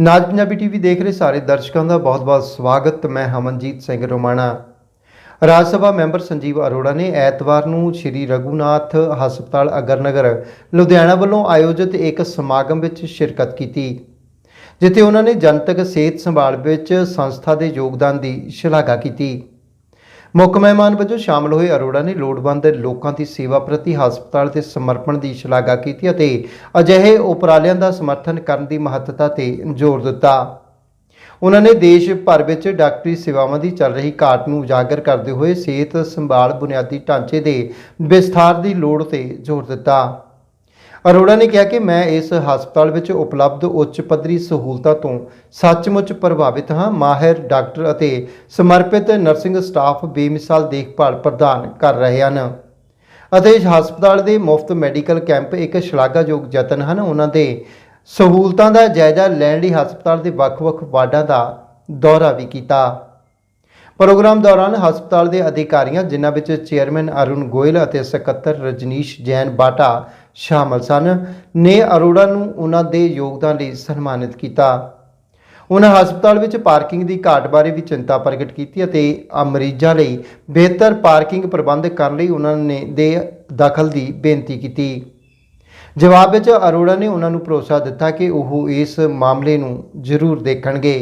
ਨਾਜ Punjabi TV ਦੇਖ ਰਹੇ ਸਾਰੇ ਦਰਸ਼ਕਾਂ ਦਾ ਬਹੁਤ-ਬਹੁਤ ਸਵਾਗਤ। ਮੈਂ ਹਮਨਜੀਤ ਸਿੰਘ ਰੋਮਾਣਾ। ਰਾਜ ਸਭਾ ਮੈਂਬਰ ਸੰਜੀਵ ਅਰੋੜਾ ਨੇ ਐਤਵਾਰ ਨੂੰ ਸ਼੍ਰੀ ਰਘੁਨਾਥ ਹਸਪਤਾਲ ਅਗਰਨਗਰ, ਲੁਧਿਆਣਾ ਵੱਲੋਂ ਆਯੋਜਿਤ ਇੱਕ ਸਮਾਗਮ ਵਿੱਚ ਸ਼ਿਰਕਤ ਕੀਤੀ, ਜਿੱਥੇ ਉਹਨਾਂ ਨੇ ਜਨਤਕ ਸਿਹਤ ਸੰਭਾਲ ਵਿੱਚ ਸੰਸਥਾ ਦੇ ਯੋਗਦਾਨ ਦੀ ਸ਼ਲਾਘਾ ਕੀਤੀ। ਮੁੱਖ ਮਹਿਮਾਨ ਵਜੋਂ ਸ਼ਾਮਲ ਹੋਏ ਅਰੋੜਾ ਨੇ ਲੋੜਵੰਦ ਲੋਕਾਂ ਦੀ ਸੇਵਾ ਪ੍ਰਤੀ ਹਸਪਤਾਲ 'ਤੇ ਸਮਰਪਣ ਦੀ ਸ਼ਲਾਘਾ ਕੀਤੀ ਅਤੇ ਅਜਿਹੇ ਉਪਰਾਲਿਆਂ ਦਾ ਸਮਰਥਨ ਕਰਨ ਦੀ ਮਹੱਤਤਾ ਤੇ ਜ਼ੋਰ ਦਿੱਤਾ। ਉਹਨਾਂ ਨੇ ਦੇਸ਼ ਭਰ ਵਿੱਚ ਡਾਕਟਰੀ ਸੇਵਾਵਾਂ ਦੀ ਚੱਲ ਰਹੀ ਘਾਟ ਨੂੰ ਉਜਾਗਰ ਕਰਦੇ ਹੋਏ ਸਿਹਤ ਸੰਭਾਲ ਬੁਨਿਆਦੀ ਢਾਂਚੇ ਦੇ ਵਿਸਥਾਰ ਦੀ ਲੋੜ ਤੇ ਜ਼ੋਰ ਦਿੱਤਾ। ਅਰੋੜਾ ਨੇ ਕਿਹਾ ਕਿ ਮੈਂ ਇਸ ਹਸਪਤਾਲ ਵਿੱਚ ਉਪਲਬਧ ਉੱਚ ਪੱਧਰੀ ਸਹੂਲਤਾਂ ਤੋਂ ਸੱਚਮੁੱਚ ਪ੍ਰਭਾਵਿਤ ਹਾਂ। ਮਾਹਿਰ ਡਾਕਟਰ ਅਤੇ ਸਮਰਪਿਤ ਨਰਸਿੰਗ ਸਟਾਫ ਬੇਮਿਸਾਲ ਦੇਖਭਾਲ ਪ੍ਰਦਾਨ ਕਰ ਰਹੇ ਹਨ। ਅਤੇ ਇਸ ਹਸਪਤਾਲ ਦੇ ਮੁਫਤ ਮੈਡੀਕਲ ਕੈਂਪ ਇੱਕ ਸ਼ਲਾਘਾਯੋਗ ਯਤਨ ਹਨ। ਉਹਨਾਂ ਦੇ ਸਹੂਲਤਾਂ ਦਾ ਜਾਇਜ਼ਾ ਲੈਣ ਲਈ ਹਸਪਤਾਲ ਦੇ ਵੱਖ-ਵੱਖ ਵਾਰਡਾਂ ਦਾ ਦੌਰਾ ਵੀ ਕੀਤਾ। ਪ੍ਰੋਗਰਾਮ ਦੌਰਾਨ ਹਸਪਤਾਲ ਦੇ ਅਧਿਕਾਰੀਆਂ, ਜਿਨ੍ਹਾਂ ਵਿੱਚ ਚੇਅਰਮੈਨ ਅਰੁਣ ਗੋਇਲ ਅਤੇ ਸਕੱਤਰ ਰਜਨੀਸ਼ ਜੈਨ ਬਾਟਾ ਸ਼ਾਮਲ ਸਨ, ਨੇ ਅਰੋੜਾ ਨੂੰ ਉਹਨਾਂ ਦੇ ਯੋਗਦਾਨ ਲਈ ਸਨਮਾਨਿਤ ਕੀਤਾ। ਉਹਨਾਂ ਹਸਪਤਾਲ ਵਿੱਚ ਪਾਰਕਿੰਗ ਦੀ ਘਾਟ ਬਾਰੇ ਵੀ ਚਿੰਤਾ ਪ੍ਰਗਟ ਕੀਤੀ ਅਤੇ ਮਰੀਜ਼ਾਂ ਲਈ ਬਿਹਤਰ ਪਾਰਕਿੰਗ ਪ੍ਰਬੰਧ ਕਰਨ ਲਈ ਉਹਨਾਂ ਨੇ ਦੇ ਦਖਲ ਦੀ ਬੇਨਤੀ ਕੀਤੀ। ਜਵਾਬ ਵਿੱਚ ਅਰੋੜਾ ਨੇ ਉਹਨਾਂ ਨੂੰ ਭਰੋਸਾ ਦਿੱਤਾ ਕਿ ਉਹ ਇਸ ਮਾਮਲੇ ਨੂੰ ਜ਼ਰੂਰ ਦੇਖਣਗੇ।